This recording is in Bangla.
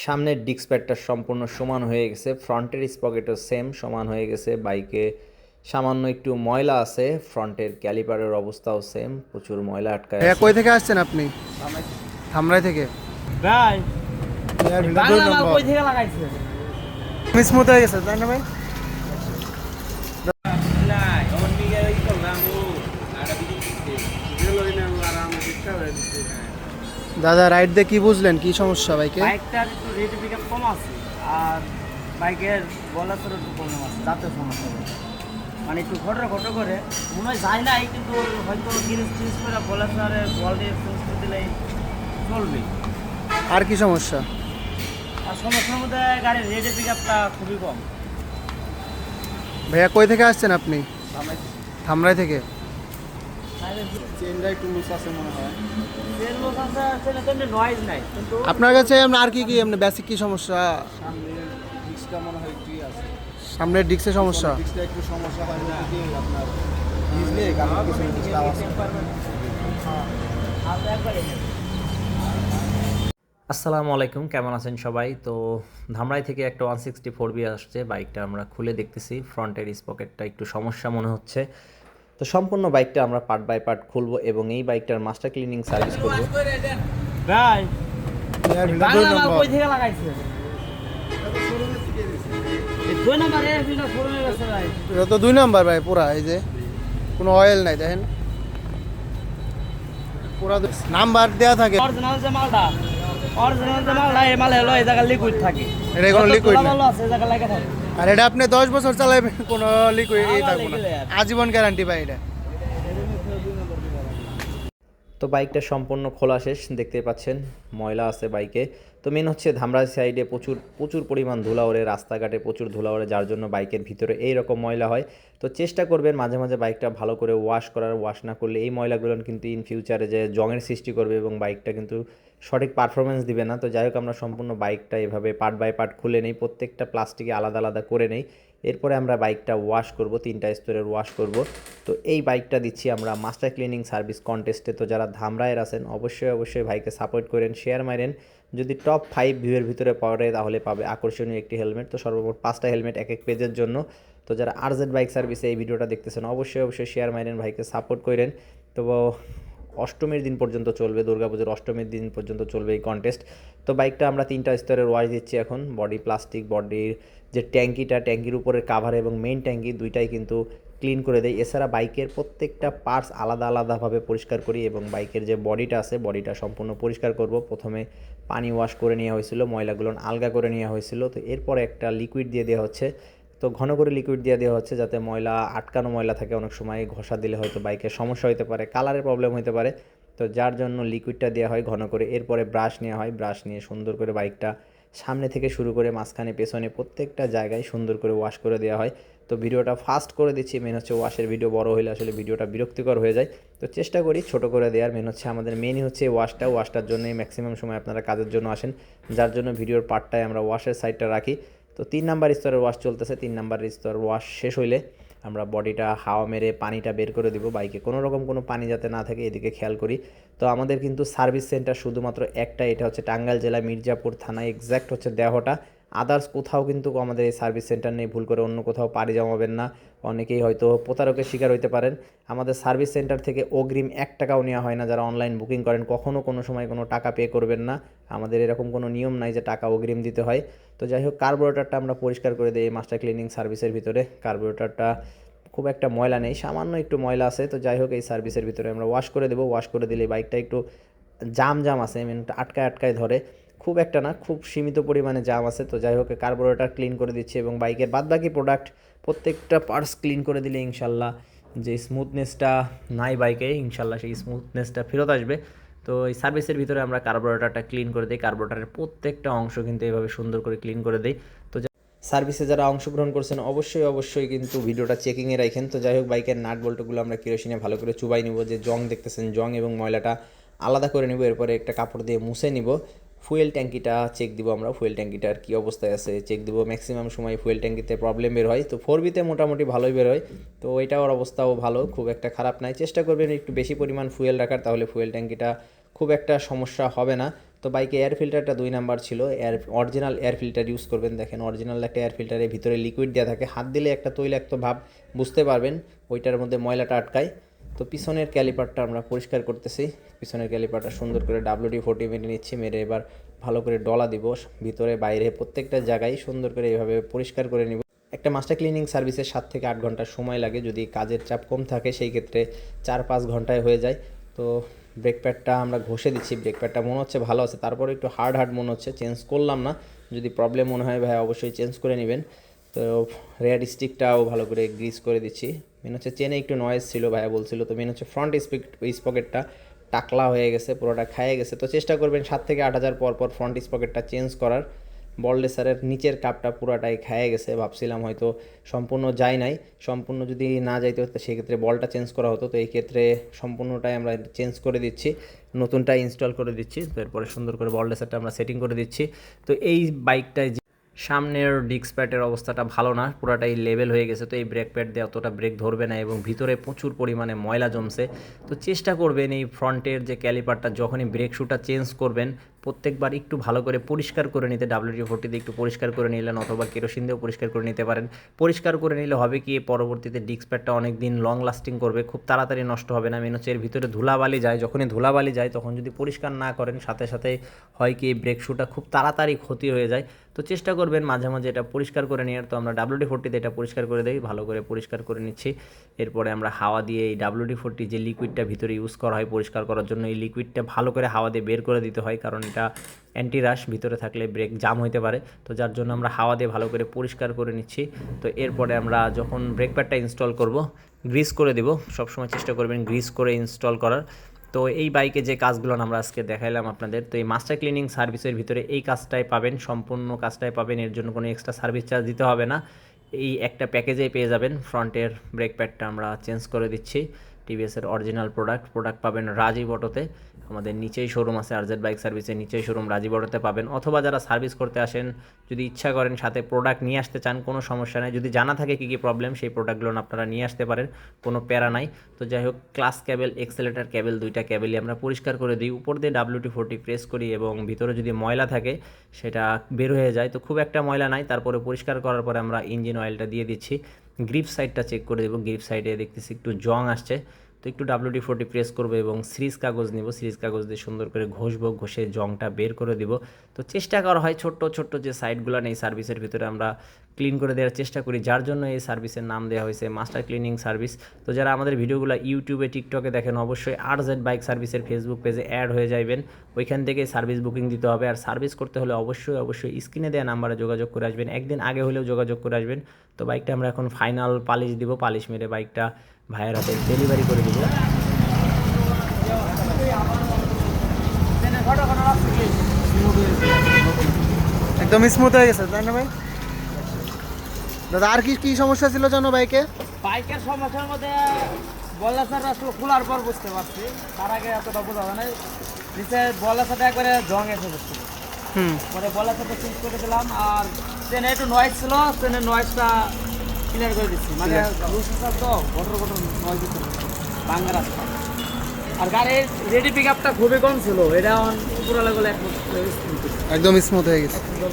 সামনের ডিস্ক প্যাডটা সম্পূর্ণ সমান হয়ে গেছে ফ্রন্টের স্পকেটও সেম সমান হয়ে গেছে বাইকে সামান্য একটু ময়লা আছে ফ্রন্টের ক্যালিপারের অবস্থাও সেম প্রচুর ময়লা আটকায় আছে। কই থেকে আসছেন আপনি? ধামরাই থেকে। ভাই কই থেকে লাগাইছে? স্মুথ হয়ে গেছে তাই না ভাই? দাদা রাইড দিয়ে কি বুঝলেন? কি সমস্যা বাইকে? বাইকটার একটু রেট পিকআপ কম আছে আর বাইকের বলাচর একটু কম আছে যাতে সমস্যা হবে মানে একটু ঘটরে ঘটো করে মনে হয় যায় নাই কিন্তু হয়তো গিরিস টিরিস করে বলাচরে বল দিয়ে চেঞ্জ করে দিলেই চলবে। আর কি সমস্যা? আর সমস্যার মধ্যে গাড়ির রেট পিকআপটা খুবই কম। ভাইয়া কই থেকে আসছেন আপনি? থামরাই থেকে? আপনার কাছে আর কি কি এমনি বেসিক কি সমস্যা? সামনের ডিস্কটা সমস্যা। আসসালামু আলাইকুম, কেমন আছেন সবাই? তো ধামরাই থেকে একটা ওয়ান সিক্সটি ফোর বি আসছে। বাইকটা আমরা খুলে দেখতেছি। ফ্রন্টের স্পকেটটা একটু সমস্যা মনে হচ্ছে। তো সম্পূর্ণ বাইকটা আমরা পার্ট বাই পার্ট খুলবো এবং এই বাইকটার মাস্টার ক্লিনিং সার্ভিস করব। দুই নম্বর। ভাই। এটা তো দুই নাম্বার ভাই পুরা এই যে। কোনো অয়েল নাই দেখেন। পুরা নাম্বার দেওয়া থাকে। অরিজিনাল যে মালটা অরিজিনাল যে মালটা এই মালে হলো এই জায়গায় লিকুইড থাকে। এটা কোনো liquid না। আছে এই জায়গায় লেগে থাকে। আর এটা আপনি দশ বছর চালাবেন কোনো লিকুইড আবার থাকবে না। আজীবন গ্যারান্টি ভাই এটা। তো বাইকটা সম্পূর্ণ খোলা শেষ দেখতে পাচ্ছেন ময়লা আছে বাইকে। তো মেন হচ্ছে ধামরা সাইডে প্রচুর প্রচুর পরিমাণ ধুলা ওড়ে রাস্তাঘাটে প্রচুর ধুলা ওড়ে যার জন্য বাইকের ভিতরে এই রকম ময়লা হয়। তো চেষ্টা করবেন মাঝে মাঝে বাইকটা ভালো করে ওয়াশ করার ওয়াশ না করলে এই ময়লাগুলো কিন্তু ইন ফিউচারে যে জংয়ের সৃষ্টি করবে এবং বাইকটা কিন্তু সঠিক পারফরমেন্স দিবে না। তো যাই হোক, আমরা সম্পূর্ণ বাইকটা এভাবে পার্ট বাই পার্ট খুলে নেই। প্রত্যেকটা প্লাস্টিকে আলাদা আলাদা করে নেই। এরপরে আমরা বাইকটা ওয়াশ করব, তিনটা স্তরের ওয়াশ করব। তো এই বাইকটা দিচ্ছি আমরা মাস্টার ক্লিনিং সার্ভিস কন্টেস্টে তো যারা ধামরায়ের আছেন, অবশ্যই অবশ্যই ভাইকে সাপোর্ট করেন শেয়ার মারেন। যদি টপ ফাইভ ভিউয়ের ভিতরে পড়ে, তাহলে পাবে আকর্ষণীয় একটি হেলমেট তো সর্বমোট পাঁচটা হেলমেট এক এক পেজের জন্য। তো যারা আরজেড বাইক সার্ভিসে এই ভিডিওটা দেখতেছেন, অবশ্যই অবশ্যই শেয়ার মারেন, ভাইকে সাপোর্ট করেন। তো অষ্টমীর দিন পর্যন্ত চলবে, দুর্গাপুজোর অষ্টমীর দিন পর্যন্ত চলবে এই কন্টেস্ট তো বাইকটা আমরা তিনটা স্তরের ওয়াশ দিচ্ছি এখন। বডি প্লাস্টিক বডির যে ট্যাঙ্কিটা, ট্যাঙ্কির উপরের কাভার এবং মেইন ট্যাঙ্কি দুইটাই কিন্তু ক্লিন করে দেয়। এছাড়া বাইকের প্রত্যেকটা পার্টস আলাদা আলাদাভাবে পরিষ্কার করি এবং বাইকের যে বডিটা আছে বডিটা সম্পূর্ণ পরিষ্কার করব। প্রথমে পানি ওয়াশ করে নেওয়া হয়েছিল, ময়লাগুলো আলগা করে নেওয়া হয়েছিল। তো এরপরে একটা লিকুইড দিয়ে দেওয়া হচ্ছে। তো ঘন করে লিকুইড দিয়ে দেওয়া হচ্ছে যাতে ময়লা আটকানো ময়লা থাকে অনেক সময়, ঘষা দিলে হয়তো বাইকের সমস্যা হতে পারে কালারের প্রবলেম হতে পারে। তো যার জন্য লিকুইডটা দেওয়া হয় ঘন করে, এরপরে ব্রাশ নেওয়া হয় ব্রাশ নিয়ে সুন্দর করে বাইকটা সামনে থেকে শুরু করে মাঝখানে, পেছনে প্রত্যেকটা জায়গায় সুন্দর করে ওয়াশ করে দেওয়া হয়। তো ভিডিওটা ফাস্ট করে দিচ্ছি মেন হচ্ছে ওয়াশের ভিডিও বড় হলে আসলে ভিডিওটা বিরক্তিকর হয়ে যায়। তো চেষ্টা করি ছোট করে দেওয়ার মেন হচ্ছে আমাদের মেনই হচ্ছে ওয়াশটা ওয়াশটার জন্যই ম্যাক্সিমাম সময় আপনারা কাজের জন্য আসেন, যার জন্য ভিডিওর পার্টটায় আমরা ওয়াশের সাইডটা রাখি। তো তিন নাম্বার স্তরের ওয়াশ চলতেছে, তিন নাম্বার স্তর ওয়াশ শেষ হইলে আমরা বডিটা হাওয়া মেরে পানিটা বের করে দিব বাইকে। কোনো রকম কোনো পানি যাতে না থাকে, এদিকে খেয়াল করি। তো আমাদের কিন্তু সার্ভিস সেন্টার শুধুমাত্র একটা, এটা হচ্ছে টাঙ্গাইল জেলা মির্জাপুর থানা এক্স্যাক্ট হচ্ছে দেহটা। আদার্স কোথাও কিন্তু আমাদের এই সার্ভিস সেন্টার নেই, ভুল করে অন্য কোথাও পাড়ি জমাবেন না। অনেকেই হয়তো প্রতারকের শিকার হইতে পারেন। আমাদের সার্ভিস সেন্টার থেকে অগ্রিম এক টাকাও নেওয়া হয় না যারা অনলাইন বুকিং করেন। কখনও কোনো সময় কোনো টাকা পে করবেন না। আমাদের এরকম কোনো নিয়ম নাই যে টাকা অগ্রিম দিতে হয়। তো যাই হোক কার্বোরেটারটা আমরা পরিষ্কার করে দিই মাস্টার ক্লিনিং সার্ভিসের ভিতরে। কার্বোরেটারটা খুব একটা ময়লা নেই, সামান্য একটু ময়লা আছে। তো যাই হোক, এই সার্ভিসের ভিতরে আমরা ওয়াশ করে দেবো। ওয়াশ করে দিলে বাইকটা একটু জাম জাম আছে মেন আটকায় আটকায় ধরে। খুব একটা না, খুব সীমিত পরিমাণে জাম আছে। তো যাই হোক কার্বোরেটার ক্লিন করে দিচ্ছি এবং বাইকের বাদবাকি প্রোডাক্ট প্রত্যেকটা পার্টস ক্লিন করে দিলে ইনশাল্লাহ যে স্মুথনেসটা নাই বাইকে, ইনশাল্লাহ সেই স্মুথনেসটা ফেরত আসবে। তো এই সার্ভিসের ভিতরে আমরা কার্বোরেটারটা ক্লিন করে দিই। কার্বোরেটারের প্রত্যেকটা অংশ কিন্তু এভাবে সুন্দর করে ক্লিন করে দিই। তো সার্ভিসে যারা অংশগ্রহণ করছেন, অবশ্যই অবশ্যই কিন্তু ভিডিওটা চেকিংয়ে রাখেন। তো যাই হোক, বাইকের নাট বল্টুগুলো আমরা কেরোসিনে ভালো করে চুবাই নিব। যে জং দেখতেছেন, জং এবং ময়লাটা আলাদা করে নিব। এরপরে একটা কাপড় দিয়ে মুছে নিব। ফুয়েল ট্যাঙ্কিটা চেক দিব আমরা, ফুয়েল ট্যাঙ্কিটার কী অবস্থায় আছে চেক দিব ম্যাক্সিমাম সময় ফুয়েল ট্যাঙ্কিতে প্রবলেম বের হয়। তো ফোর বিতে মোটামুটি ভালোই বের হয়। তো এটার অবস্থাও ভালো, খুব একটা খারাপ নাই। চেষ্টা করবেন একটু বেশি পরিমাণ ফুয়েল রাখার, তাহলে ফুয়েল ট্যাঙ্কিটা খুব একটা সমস্যা হবে না। তো বাইকে এয়ার ফিল্টারটা দুই নাম্বার ছিল। Air original air filter use করবেন। দেখেন অরিজিনাল একটা এয়ার ফিল্টারের ভিতরে লিকুইড দেওয়া থাকে। হাত দিলে একটা তৈলাক্ত ভাব, বুঝতে পারবেন, ওইটার মধ্যে ময়লাটা আটকায়। তো পিছনের ক্যালিপারটা আমরা পরিষ্কার করতেছি। পিছনের ক্যালিপারটা সুন্দর করে ডাব্লিউডি ফোর্টি মেরে নিচ্ছি, মেরে এবার ভালো করে ডলা দিব, ভিতরে, বাইরে, প্রত্যেকটা জায়গায় সুন্দর করে এইভাবে পরিষ্কার করে নিব। একটা মাস্টার ক্লিনিং সার্ভিসের সাত থেকে আট ঘণ্টা সময় লাগে, যদি কাজের চাপ কম থাকে সেই ক্ষেত্রে চার পাঁচ ঘন্টায় হয়ে যায়। তো ব্রেক প্যাডটা আমরা ঘষে দিচ্ছি ব্রেক প্যাডটা মনে হচ্ছে ভালো আছে, তারপরে একটু হার্ড হার্ড মনে হচ্ছে চেঞ্জ করলাম না। যদি প্রবলেম মনে হয় ভাই, অবশ্যই চেঞ্জ করে নেবেন। তো রেয়ার স্টিকটাও ভালো করে গ্রিস করে দিচ্ছি। মেন হচ্ছে চেনে একটু নয়েজ ছিল, ভাইয়া বলছিল। তো মেন হচ্ছে ফ্রন্ট স্পিক স্পকেটটা টাকলা হয়ে গেছে, পুরোটা খাইয়ে গেছে। তো চেষ্টা করবেন সাত থেকে আট হাজার পর পর ফ্রন্ট স্পকেটটা চেঞ্জ করার। বললেসারের নিচের কাপটা পুরাটাই খাইয়ে গেছে, ভাবছিলাম হয়তো সম্পূর্ণ যায় নাই। সম্পূর্ণ যদি না যাইতে হতো সেক্ষেত্রে বলটা চেঞ্জ করা হতো। তো এই ক্ষেত্রে সম্পূর্ণটাই আমরা চেঞ্জ করে দিচ্ছি নতুনটা ইনস্টল করে দিচ্ছি। তো এরপরে সুন্দর করে বললেসারটা আমরা সেটিং করে দিচ্ছি। তো এই বাইকটায় সামনের ডিস্ক প্যাডের অবস্থাটা ভালো না, পুরাটাই লেভেল হয়ে গেছে, তো এই ব্রেক প্যাড দিয়ে অতটা ব্রেক ধরবে না এবং ভিতরে প্রচুর পরিমাণে ময়লা জমছে। তো চেষ্টা করবেন এই ফ্রন্টের যে ক্যালিপারটা যখনই ব্রেক শুটা চেঞ্জ করবেন প্রত্যেকবার একটু ভালো করে পরিষ্কার করে নিতে ডাব্লিউডি ফোর্টিতে একটু পরিষ্কার করে নিলেন অথবা কেরোসিন দিয়েও পরিষ্কার করে নিতে পারেন। পরিষ্কার করে নিলে হবে কি, পরবর্তীতে ডিস্ক প্যাডটা অনেক দিন লং লাস্টিং করবে, খুব তাড়াতাড়ি নষ্ট হবে না। মেন হচ্ছে এর ভিতরে ধুলাবালি যায়, যখনই ধুলাবালি যায়, তখন যদি পরিষ্কার না করেন, সাথে সাথে হয় কি ব্রেক শুটা খুব তাড়াতাড়ি ক্ষতি হয়ে যায়। তো চেষ্টা করবেন মাঝে মাঝে এটা পরিষ্কার করে নেওয়ার। তো আমরা ডাব্লিউডি ফোর্টিতে এটা পরিষ্কার করে দেই, ভালো করে পরিষ্কার করে নিচ্ছি। এরপরে আমরা হাওয়া দিয়ে এই ডাব্লিউডি ফোর্টি যে লিকুইডটা ভিতরে ইউজ করা হয় পরিষ্কার করার জন্য, এই লিকুইডটা ভালো করে হাওয়া দিয়ে বের করে দিতে হয়, কারণ এটা অ্যান্টি রাশ ভিতরে থাকলে ব্রেক জাম হইতে পারে। তো যার জন্য আমরা হাওয়া দিয়ে ভালো করে পরিষ্কার করে নিচ্ছি। তো এরপরে আমরা যখন ব্রেক প্যাডটা ইনস্টল করব গ্রিস করে দেব। সবসময় চেষ্টা করবেন গ্রিস করে ইনস্টল করার। তো এই বাইকে যে কাজগুলো আমরা আজকে দেখাইলাম আপনাদের, তো এই মাস্টার ক্লিনিং সার্ভিসের ভিতরে এই কাজটাই পাবেন, সম্পূর্ণ কাজটাই পাবেন। এর জন্য কোনো এক্সট্রা সার্ভিস চার্জ দিতে হবে না। এই একটা প্যাকেজেই পেয়ে যাবেন। ফ্রন্টের ব্রেক প্যাডটা আমরা চেঞ্জ করে দিচ্ছি। টিভিএসের অরিজিনাল প্রোডাক্ট প্রোডাক্ট পাবেন রাজীব অটোতে। আমাদের নিচেই শোরুম আছে, আরজেড বাইক সার্ভিসের নিচেই শোরুম রাজীব অটোতে পাবেন। অথবা যারা সার্ভিস করতে আসেন, যদি ইচ্ছা করেন সাথে প্রোডাক্ট নিয়ে আসতে চান, কোনো সমস্যা নেই। যদি জানা থাকে কী কী প্রবলেম সেই প্রোডাক্টগুলো আপনারা নিয়ে আসতে পারেন, কোনো প্যারা নাই। তো যাই হোক ক্লাস ক্যাবেল এক্সেলেটার ক্যাবেল দুইটা ক্যাবেলই আমরা পরিষ্কার করে দিই। উপর দিয়ে ডাব্লিউটি ফোরটি প্রেস করি এবং ভিতরে যদি ময়লা থাকে, সেটা বের হয়ে যায়। তো খুব একটা ময়লা নাই, তারপরে পরিষ্কার করার পরে আমরা ইঞ্জিন অয়েলটা দিয়ে দিচ্ছি। গ্রিপ সাইডটা চেক করে দেবো। গ্রিপ সাইডে দেখতেছি একটু জং আসছে। তো একটু ডাব্লিউডি ফোরটি প্রেস করব এবং সিরিজ কাগজ নিব। সিরিজ কাগজ দিয়ে সুন্দর করে ঘষবো, ঘষে জংটা বের করে দিব। তো চেষ্টা করা হয় ছোট্ট ছোট্ট যে সাইডগুলো নেই সার্ভিসের ভিতরে আমরা ক্লিন করে দেওয়ার চেষ্টা করি, যার জন্য এই সার্ভিসের নাম দেওয়া হয়েছে মাস্টার ক্লিনিং সার্ভিস তো যারা আমাদের ভিডিওগুলো ইউটিউবে টিকটকে দেখেন, অবশ্যই আর জেড বাইক সার্ভিসের ফেসবুক পেজে অ্যাড হয়ে যাবেন ওইখান থেকে সার্ভিস বুকিং দিতে হবে। আর সার্ভিস করতে হলে অবশ্যই অবশ্যই স্ক্রিনে দেওয়া নাম্বারে যোগাযোগ করে আসবেন। একদিন আগে হলেও যোগাযোগ করে আসবেন। তো বাইকটা আমরা এখন ফাইনাল পালিশ দিব। পালিশ মেরে বাইকটা ভাইয়ের হাতে ডেলিভারি করে দিব। একদম স্মুথ হয়ে গেছে তাই না ভাই? দাদা আর কি কি সমস্যা ছিল জানো বাইকে বাইকের সমস্যার মধ্যে বল্লা স্যার আসলে খোলার পর বুঝতে পারছি। তার আগে এতটা বোঝা যায় না নিচে বল্লা সাথে একবারে জং এসে বসছিল হুম। পরে বল্লা সাথে চেঞ্জ করে দিলাম আর ট্রেনে একটু নয়েজ ছিল। ট্রেনের নয়েজটা ক্লিয়ার করে দিচ্ছি। মানে রুসিসার তো ঘটর ঘটর নয় দিতে রাস্তা। আর গাড়ির রেডি পিক আপটা খুবই কম ছিল। এটা উপরে লেভেলে এক একদম স্মুথ হয়ে গেছে। একদম